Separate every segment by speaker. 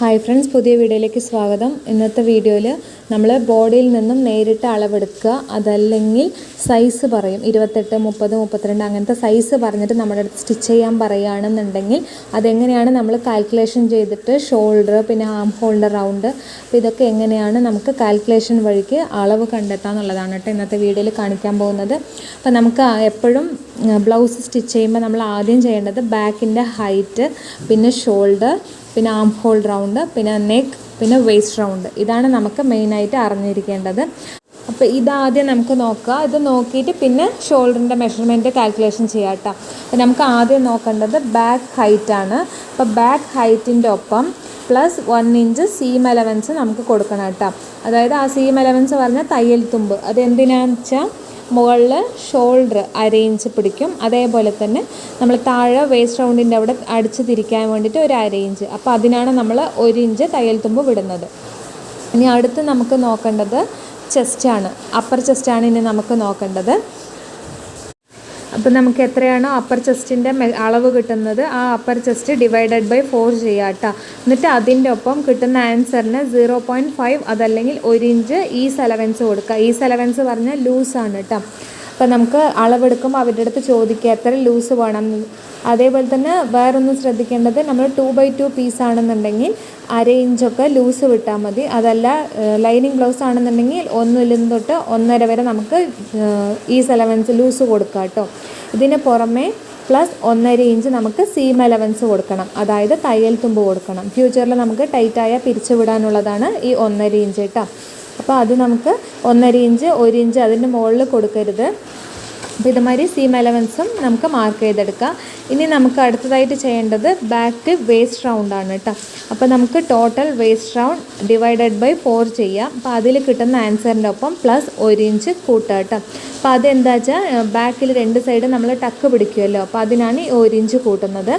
Speaker 1: Hi friends പുതിയ വീഡിയോയിലേക്ക് സ്വാഗതം. ഇന്നത്തെ വീഡിയോയിൽ നമ്മൾ ബോഡിയിൽ നിന്നും നേരിട്ട് അളവെടുക്കുക അതല്ലെങ്കിൽ സൈസ് പറയും. ഇരുപത്തെട്ട് മുപ്പത് മുപ്പത്തിരണ്ട് അങ്ങനത്തെ സൈസ് പറഞ്ഞിട്ട് നമ്മുടെ അടുത്ത് സ്റ്റിച്ച് ചെയ്യാൻ പറയുകയാണെന്നുണ്ടെങ്കിൽ അതെങ്ങനെയാണ് നമ്മൾ കാൽക്കുലേഷൻ ചെയ്തിട്ട് ഷോൾഡർ പിന്നെ ആം ഹോൾഡർ റൗണ്ട് അപ്പോൾ ഇതൊക്കെ എങ്ങനെയാണ് നമുക്ക് കാൽക്കുലേഷൻ വഴിക്ക് അളവ് കണ്ടെത്താം എന്നുള്ളതാണ് കേട്ടോ ഇന്നത്തെ വീഡിയോയിൽ കാണിക്കാൻ പോകുന്നത്. അപ്പോൾ നമുക്ക് എപ്പോഴും ബ്ലൗസ് സ്റ്റിച്ച് ചെയ്യുമ്പോൾ നമ്മൾ ആദ്യം ചെയ്യേണ്ടത് ബാക്കിന്റെ ഹൈറ്റ് പിന്നെ ഷോൾഡർ പിന്നെ ആം ഹോൾ റൗണ്ട് പിന്നെ നെക്ക് പിന്നെ വേസ്റ്റ് റൗണ്ട് ഇതാണ് നമുക്ക് മെയിനായിട്ട് അറിഞ്ഞിരിക്കേണ്ടത്. അപ്പോൾ ഇതാദ്യം നമുക്ക് നോക്കുക ഇത് നോക്കിയിട്ട് പിന്നെ ഷോൾഡറിന്റെ മെഷർമെന്റ് കാൽക്കുലേഷൻ ചെയ്യാം കേട്ടോ അപ്പോൾ നമുക്ക് ആദ്യം നോക്കേണ്ടത് ബാക്ക് ഹൈറ്റ് ആണ്. അപ്പോൾ ബാക്ക് ഹൈറ്റിന്റെ ഒപ്പം plus one inch seam allowance നമുക്ക് കൊടുക്കണം കേട്ടോ അതായത് ആ സീം അലവൻസ് പറഞ്ഞാൽ തയ്യൽ തുമ്പ്. അത് എന്തിനാണെന്ന് വെച്ചാൽ മുകളിൽ ഷോൾഡർ അരയിഞ്ച് പിടിക്കും. അതേപോലെ തന്നെ നമ്മൾ താഴെ വേസ്റ്റ് റൗണ്ടിന്റെ അവിടെ അടിച്ച് തിരിക്കാൻ വേണ്ടിയിട്ട് ഒരു അരയിഞ്ച് അപ്പോൾ അതിനാണ് നമ്മൾ ഒരു ഇഞ്ച് തയ്യൽ തുമ്പ് വിടുന്നത്. ഇനി അടുത്ത് നമുക്ക് നോക്കേണ്ടത് ചെസ്റ്റാണ് അപ്പർ ചെസ്റ്റാണ് ഇനി നമുക്ക് നോക്കേണ്ടത്. അപ്പോൾ നമുക്ക് എത്രയാണോ അപ്പർ ചെസ്റ്റിന്റെ അളവ് കിട്ടുന്നത് ആ upper chest divided by four ചെയ്യുക കേട്ടോ എന്നിട്ട് അതിന്റെ ഒപ്പം കിട്ടുന്ന ആൻസറിന് സീറോ പോയിന്റ് ഫൈവ് അതല്ലെങ്കിൽ ഒരു ഇഞ്ച് ഈ സെലവൻസ് കൊടുക്കുക ഈ സെലവൻസ് പറഞ്ഞാൽ ലൂസാണ് കേട്ടോ അപ്പോൾ നമുക്ക് അളവെടുക്കുമ്പോൾ അവരുടെ അടുത്ത് ചോദിക്കുക എത്ര ലൂസ് വേണം അതേപോലെ തന്നെ വേറൊന്ന് ശ്രദ്ധിക്കേണ്ടത് നമ്മൾ ടു ബൈ ടു പീസ് ആണെന്നുണ്ടെങ്കിൽ അര ഇഞ്ചൊക്കെ ലൂസ് വിട്ടാൽ മതി. അതല്ല ലൈനിങ് ബ്ലൗസ് ആണെന്നുണ്ടെങ്കിൽ ഒന്നിലും തൊട്ട് ഒന്നര വരെ നമുക്ക് ഈ സെലവൻസ് ലൂസ് കൊടുക്കാം കേട്ടോ. ഇതിന് പുറമെ പ്ലസ് ഒന്നര ഇഞ്ച് നമുക്ക് സീം അലവൻസ് കൊടുക്കണം. അതായത് തയ്യൽ തുമ്പ് കൊടുക്കണം. ഫ്യൂച്ചറിൽ നമുക്ക് ടൈറ്റായ പിരിച്ചു വിടാനുള്ളതാണ് ഈ ഒന്നര ഇഞ്ച് കേട്ടോ. അപ്പോൾ അത് നമുക്ക് ഒന്നര ഇഞ്ച് ഒരു ഇഞ്ച് അതിന്റെ മുകളിൽ കൊടുക്കരുത്. അപ്പോൾ ഇതുമാതിരി സീം എലവൻസും നമുക്ക് മാർക്ക് ചെയ്തെടുക്കാം. ഇനി നമുക്ക് അടുത്തതായിട്ട് ചെയ്യേണ്ടത് ബാക്ക് വേസ്റ്റ് റൗണ്ടാണ് കേട്ടോ. അപ്പോൾ നമുക്ക് total waist round divided by four ചെയ്യാം. അപ്പോൾ അതിൽ കിട്ടുന്ന ആൻസറിന്റെ ഒപ്പം പ്ലസ് ഒരു ഇഞ്ച് കൂട്ടുക കേട്ടോ. അപ്പോൾ അതെന്താ വെച്ചാൽ ബാക്കിൽ രണ്ട് സൈഡ് നമ്മൾ ടക്ക് പിടിക്കുമല്ലോ. അപ്പോൾ അതിനാണ് ഈ ഒരു ഇഞ്ച് കൂട്ടുന്നത്.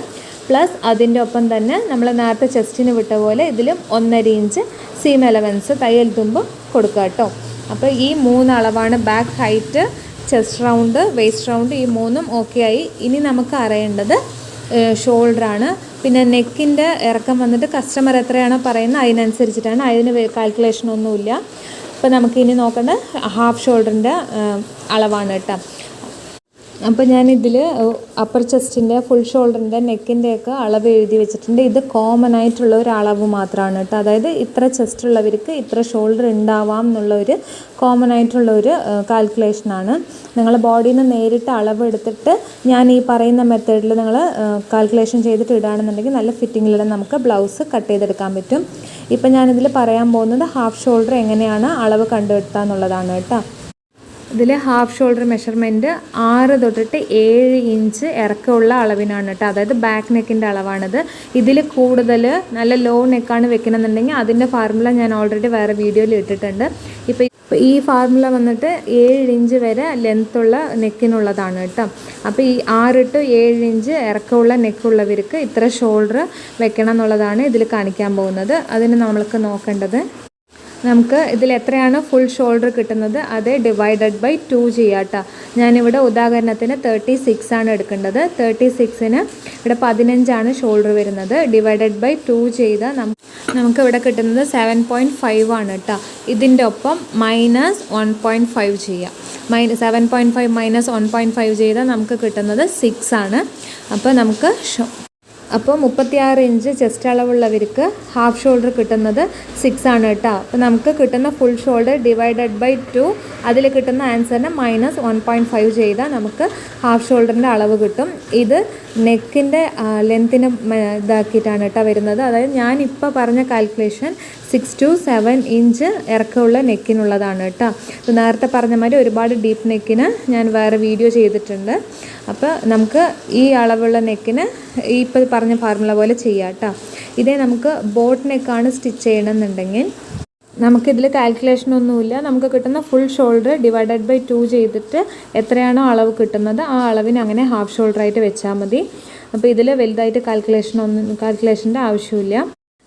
Speaker 1: പ്ലസ് അതിന്റെ ഒപ്പം തന്നെ നമ്മൾ നേരത്തെ ചെസ്റ്റിന് വിട്ട പോലെ ഇതിലും ഒന്നര ഇഞ്ച് സീം എലവൻസ് തയ്യൽ തുമ്പ് കൊടുക്കുക കേട്ടോ. അപ്പോൾ ഈ മൂന്ന് അളവാണ് back height chest round waist round ഈ മൂന്നും ഓക്കെ ആയി. ഇനി നമുക്ക് അറിയേണ്ടത് ഷോൾഡറാണ് പിന്നെ നെക്കിന്റെ ഇറക്കം വന്നിട്ട് കസ്റ്റമർ എത്രയാണോ പറയുന്നത് അതിനനുസരിച്ചിട്ടാണ്. അതിന് കാൽക്കുലേഷൻ ഒന്നുമില്ല. അപ്പോൾ നമുക്ക് ഇനി നോക്കേണ്ടത് ഹാഫ് ഷോൾഡറിന്റെ അളവാണ് കേട്ടോ. അപ്പോൾ ഞാനിതിൽ അപ്പർ ചെസ്റ്റിന്റെ ഫുൾ ഷോൾഡറിന്റെ നെക്കിന്റെയൊക്കെ അളവ് എഴുതി വെച്ചിട്ടുണ്ട്. ഇത് കോമൺ ആയിട്ടുള്ള ഒരു അളവ് മാത്രമാണ് കേട്ടോ. അതായത് ഇത്ര ചെസ്റ്റ് ഉള്ളവർക്ക് ഇത്ര ഷോൾഡർ ഉണ്ടാവാം എന്നുള്ള ഒരു കോമൺ ആയിട്ടുള്ള ഒരു കാൽക്കുലേഷനാണ് നിങ്ങൾ ബോഡിയിൽ നിന്ന് നേരിട്ട് അളവ് എടുത്തിട്ട് ഞാൻ ഈ പറയുന്ന മെത്തേഡിൽ നിങ്ങൾ കാൽക്കുലേഷൻ ചെയ്തിട്ട് ഇടുകയാണെന്നുണ്ടെങ്കിൽ നല്ല ഫിറ്റിങ്ങിലൂടെ നമുക്ക് ബ്ലൗസ് കട്ട് ചെയ്തെടുക്കാൻ പറ്റും. ഇപ്പം ഞാനിതിൽ പറയാൻ പോകുന്നത് ഹാഫ് ഷോൾഡർ എങ്ങനെയാണ് അളവ് കണ്ടുവെടുക്കുക എന്നുള്ളതാണ് കേട്ടോ. ഇതിൽ ഹാഫ് ഷോൾഡർ മെഷർമെന്റ് ആറ് തൊട്ടിട്ട് ഏഴ് ഇഞ്ച് ഇറക്കമുള്ള അളവിനാണ് കേട്ടോ അതായത് ബാക്ക് നെക്കിന്റെ അളവാണിത്. ഇതിൽ കൂടുതൽ നല്ല ലോ നെക്കാണ് വെക്കണമെന്നുണ്ടെങ്കിൽ അതിന്റെ ഫാർമുല ഞാൻ ഓൾറെഡി വേറെ വീഡിയോയിൽ ഇട്ടിട്ടുണ്ട്. ഇപ്പോൾ ഈ ഫാർമുല വന്നിട്ട് ഏഴ് ഇഞ്ച് വരെ ലെങ്ത്തുള്ള നെക്കിനുള്ളതാണ് കേട്ടോ അപ്പോൾ ഈ ആറ് ടു ഏഴ് ഇഞ്ച് ഇറക്കമുള്ള നെക്കുള്ളവർക്ക് ഇത്ര ഷോൾഡർ വെക്കണം എന്നുള്ളതാണ് ഇതിൽ കാണിക്കാൻ പോകുന്നത്. അതിന് നമ്മൾക്ക് നോക്കേണ്ടത്. നമുക്ക് ഇതിൽ എത്രയാണ് ഫുൾ ഷോൾഡർ കിട്ടുന്നത് അത് ഡിവൈഡഡ് ബൈ ടു ചെയ്യാം കേട്ടോ ഞാനിവിടെ ഉദാഹരണത്തിന് തേർട്ടി സിക്സ് ആണ് എടുക്കേണ്ടത്. തേർട്ടി സിക്സിന് ഇവിടെ പതിനഞ്ചാണ് ഷോൾഡർ വരുന്നത്. ഡിവൈഡഡ് ബൈ ടു ചെയ്ത നമുക്ക് ഇവിടെ കിട്ടുന്നത് സെവൻ പോയിന്റ് ഫൈവ് ആണ് കേട്ടോ ഇതിന്റെ ഒപ്പം മൈനസ് വൺ പോയിന്റ് ഫൈവ് ചെയ്യാം. Minus seven point five minus one point five ചെയ്താൽ നമുക്ക് കിട്ടുന്നത് സിക്സ് ആണ്. അപ്പോൾ നമുക്ക് അപ്പോൾ മുപ്പത്തിയാറ് ഇഞ്ച് ചെസ്റ്റ് അളവുള്ളവർക്ക് ഹാഫ് ഷോൾഡർ കിട്ടുന്നത് സിക്സ് ആണ് കേട്ടോ. അപ്പോൾ നമുക്ക് കിട്ടുന്ന full shoulder divided by two അതിൽ കിട്ടുന്ന ആൻസറിന് മൈനസ് വൺ പോയിന്റ് ഫൈവ് ചെയ്താൽ നമുക്ക് ഹാഫ് ഷോൾഡറിന്റെ അളവ് കിട്ടും. ഇത് നെക്കിന്റെ ലെങ്ത്തിന് ഇതാക്കിയിട്ടാണ് കേട്ടോ വരുന്നത്. അതായത് ഞാനിപ്പോൾ പറഞ്ഞ calculation six to seven inch ഇറക്കമുള്ള നെക്കിനുള്ളതാണ് കേട്ടോ. അപ്പോൾ നേരത്തെ പറഞ്ഞ മാതിരി ഒരുപാട് ഡീപ്പ് നെക്കിന് ഞാൻ വേറെ വീഡിയോ ചെയ്തിട്ടുണ്ട്. അപ്പോൾ നമുക്ക് ഈ അളവുള്ള നെക്കിന് ഈ ഇപ്പോൾ പറഞ്ഞ ഫാർമുല പോലെ ചെയ്യാം കേട്ടോ. ഇതേ നമുക്ക് ബോട്ട് നെക്കാണ് സ്റ്റിച്ച് ചെയ്യണമെന്നുണ്ടെങ്കിൽ. നമുക്കിതിൽ കാൽക്കുലേഷൻ ഒന്നുമില്ല. നമുക്ക് കിട്ടുന്ന full shoulder divided by two ചെയ്തിട്ട് എത്രയാണോ അളവ് കിട്ടുന്നത് ആ അളവിന് അങ്ങനെ ഹാഫ് ഷോൾഡറായിട്ട് വെച്ചാൽ മതി. അപ്പോൾ ഇതിൽ വലുതായിട്ട് കാൽക്കുലേഷൻ ഒന്നും കാൽക്കുലേഷന്റെ ആവശ്യമില്ല.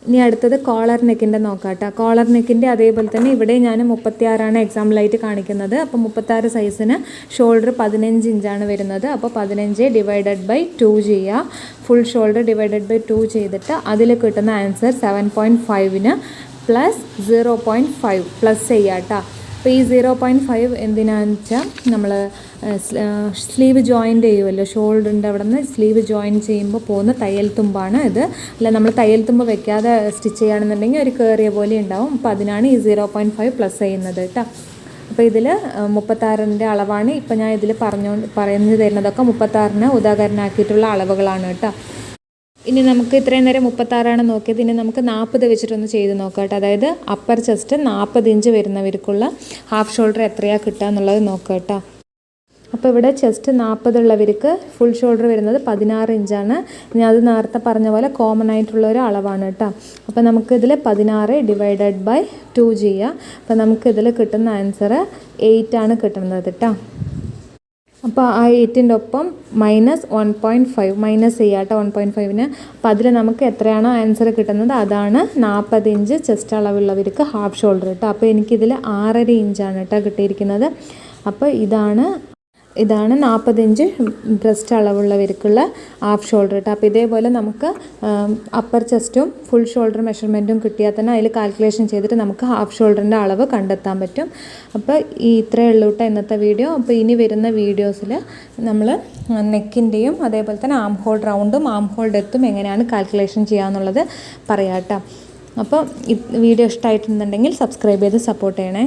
Speaker 1: ഇനി അടുത്തത് കോളർ നെക്കിന്റെ നോക്കാട്ടോ. കോളർ നെക്കിന്റെ അതേപോലെ തന്നെ ഇവിടെ ഞാൻ മുപ്പത്തിയാറാണ് എക്സാമ്പിളായിട്ട് കാണിക്കുന്നത്. അപ്പോൾ മുപ്പത്താറ് സൈസിന് ഷോൾഡർ പതിനഞ്ച് ഇഞ്ചാണ് വരുന്നത്. അപ്പോൾ പതിനഞ്ച് ഡിവൈഡഡ് ബൈ ടു ചെയ്യുക full shoulder divided by two ചെയ്തിട്ട് അതിൽ കിട്ടുന്ന answer seven point ഫൈവിന് plus zero point five plus ചെയ്യാം കേട്ടോ അപ്പോൾ ഈ സീറോ പോയിന്റ് ഫൈവ് എന്തിനാണെന്ന് വെച്ചാൽ നമ്മൾ സ്ലീവ് ജോയിന്റ് ചെയ്യുമല്ലോ ഷോൾഡറിന്റെ അവിടെ നിന്ന് സ്ലീവ് ജോയിൻ ചെയ്യുമ്പോൾ പോകുന്ന തയ്യൽ തുമ്പാണ് ഇത്. അല്ല നമ്മൾ തയ്യൽ തുമ്പ് വെക്കാതെ സ്റ്റിച്ച് ചെയ്യുകയാണെന്നുണ്ടെങ്കിൽ ഒരു കയറിയ പോലെ ഉണ്ടാവും. അപ്പോൾ അതിനാണ് ഈ സീറോ പോയിന്റ് ഫൈവ് പ്ലസ് ചെയ്യുന്നത് കേട്ടോ അപ്പോൾ ഇതിൽ മുപ്പത്താറിന്റെ അളവാണ്. ഇപ്പോൾ ഞാൻ ഇതിൽ പറഞ്ഞു പറഞ്ഞു തരുന്നതൊക്കെ മുപ്പത്താറിന് ഉദാഹരണമാക്കിയിട്ടുള്ള അളവുകളാണ് കേട്ടോ ഇനി നമുക്ക് ഇത്രയും നേരം മുപ്പത്താറാണ് നോക്കിയത്. ഇനി നമുക്ക് നാൽപ്പത് വെച്ചിട്ടൊന്ന് ചെയ്ത് നോക്കാം കേട്ടോ അതായത് അപ്പർ ചെസ്റ്റ് നാൽപ്പത് ഇഞ്ച് വരുന്നവർക്കുള്ള ഹാഫ് ഷോൾഡർ എത്രയാണ് കിട്ടുക എന്നുള്ളത് നോക്കാം കേട്ടോ അപ്പോൾ ഇവിടെ ചെസ്റ്റ് നാൽപ്പതുള്ളവർക്ക് ഫുൾ ഷോൾഡർ വരുന്നത് പതിനാറ് ഇഞ്ചാണ് ഇനി അത് നേരത്തെ പറഞ്ഞ പോലെ കോമൺ ആയിട്ടുള്ള ഒരു അളവാണ് കേട്ടോ. അപ്പോൾ നമുക്കിതിൽ പതിനാറ് ഡിവൈഡഡ് ബൈ ടു ചെയ്യാം. അപ്പോൾ നമുക്കിതിൽ കിട്ടുന്ന ആൻസർ എയ്റ്റ് ആണ് കിട്ടുന്നത് കേട്ടോ. അപ്പോൾ ആ എയ്റ്റിന്റെ ഒപ്പം minus one point five minus ചെയ്യാട്ടോ വൺ പോയിന്റ് ഫൈവിന് അപ്പോൾ അതിൽ നമുക്ക് എത്രയാണോ ആൻസർ കിട്ടുന്നത്? അതാണ് നാൽപ്പത് ഇഞ്ച് ചെസ്റ്റ് അളവുള്ളവർക്ക് ഹാഫ് ഷോൾഡർ കേട്ടോ അപ്പോൾ എനിക്കിതിൽ ആറര ഇഞ്ചാണ് കേട്ടോ കിട്ടിയിരിക്കുന്നത്. അപ്പോൾ ഇതാണ് ഇതാണ് നാൽപ്പത് ഇഞ്ച് ബ്രസ്റ്റ് അളവുള്ളവർക്കുള്ള ഹാഫ് ഷോൾഡർ കേട്ടോ അപ്പോൾ ഇതേപോലെ നമുക്ക് അപ്പർ ചെസ്റ്റും ഫുൾ ഷോൾഡർ മെഷർമെന്റും കിട്ടിയാൽ തന്നെ അതിൽ കാൽക്കുലേഷൻ ചെയ്തിട്ട് നമുക്ക് ഹാഫ് ഷോൾഡറിന്റെ അളവ് കണ്ടെത്താൻ പറ്റും. അപ്പോൾ ഈ ഇത്രയേ ഉള്ളൂ കേട്ടോ ഇന്നത്തെ വീഡിയോ അപ്പോൾ ഇനി വരുന്ന വീഡിയോസിൽ നമ്മൾ നെക്കിന്റെയും അതേപോലെ തന്നെ ആം ഹോൾ റൗണ്ടും ആം ഹോൾ ഡെത്തും എങ്ങനെയാണ് കാൽക്കുലേഷൻ ചെയ്യാമെന്നുള്ളത് പറയാം കേട്ടോ അപ്പോൾ വീഡിയോ ഇഷ്ടമായിട്ടുണ്ടെങ്കിൽ സബ്സ്ക്രൈബ് ചെയ്ത് സപ്പോർട്ട് ചെയ്യണേ.